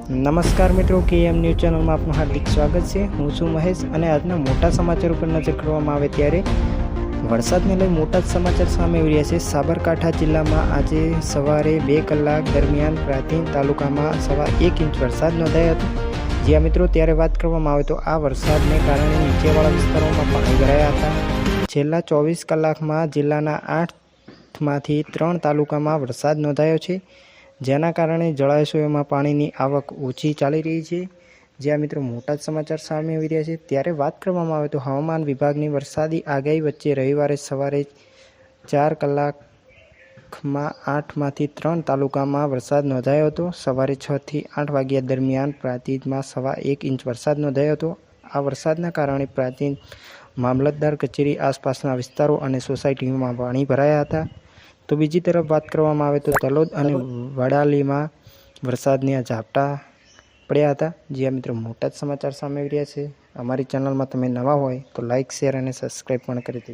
નમસ્કાર મિત્રો કે એમ ન્યૂઝ ચેનલમાં આપનું હાર્દિક સ્વાગત છે. હું છું મહેશ અને આજના મોટા સમાચાર ઉપર નજર કરવામાં આવે ત્યારે વરસાદને લઈ મોટા સમાચાર સામે આવી રહ્યા છે. સાબરકાંઠા જિલ્લામાં આજે સવારે બે કલાક દરમિયાન પ્રાચીન તાલુકામાં સવા એક ઇંચ વરસાદ નોંધાયો હતો. જ્યાં મિત્રો, ત્યારે વાત કરવામાં આવે તો આ વરસાદને કારણે નીચેવાળા વિસ્તારોમાં પાણી ભરાયા હતા. છેલ્લા ચોવીસ કલાકમાં જિલ્લાના આઠમાંથી ત્રણ તાલુકામાં વરસાદ નોંધાયો છે. જેના કારણે જળાશયોમાં પાણીની આવક ઓછી ચાલી રહી છે. જ્યાં મિત્રો મોટા સમાચાર સામે આવી રહ્યા છે. ત્યારે વાત કરવામાં આવે તો હવામાન વિભાગની વરસાદી આગાહી વચ્ચે રવિવારે સવારે ચાર કલાકમાં આઠમાંથી ત્રણ તાલુકામાં વરસાદ નોંધાયો હતો. સવારે છથી આઠ વાગ્યા દરમિયાન પ્રાંતિજમાં સવા એક ઇંચ વરસાદ નોંધાયો હતો. આ વરસાદના કારણે પ્રાચીન મામલતદાર કચેરી આસપાસના વિસ્તારો અને સોસાયટીઓમાં પાણી ભરાયા હતા. તો બીજી તરફ વાત કરવામાં આવે તો તલોદ અને વડાલીમાં વરસાદના ઝાપટા પડ્યા હતા. જ્યાં મિત્રો, મોટા જ સમાચાર સામે આવી રહ્યા છે. અમારી ચેનલમાં તમે નવા હોય તો લાઇક શેર અને સબસ્ક્રાઈબ પણ કરી દેજો.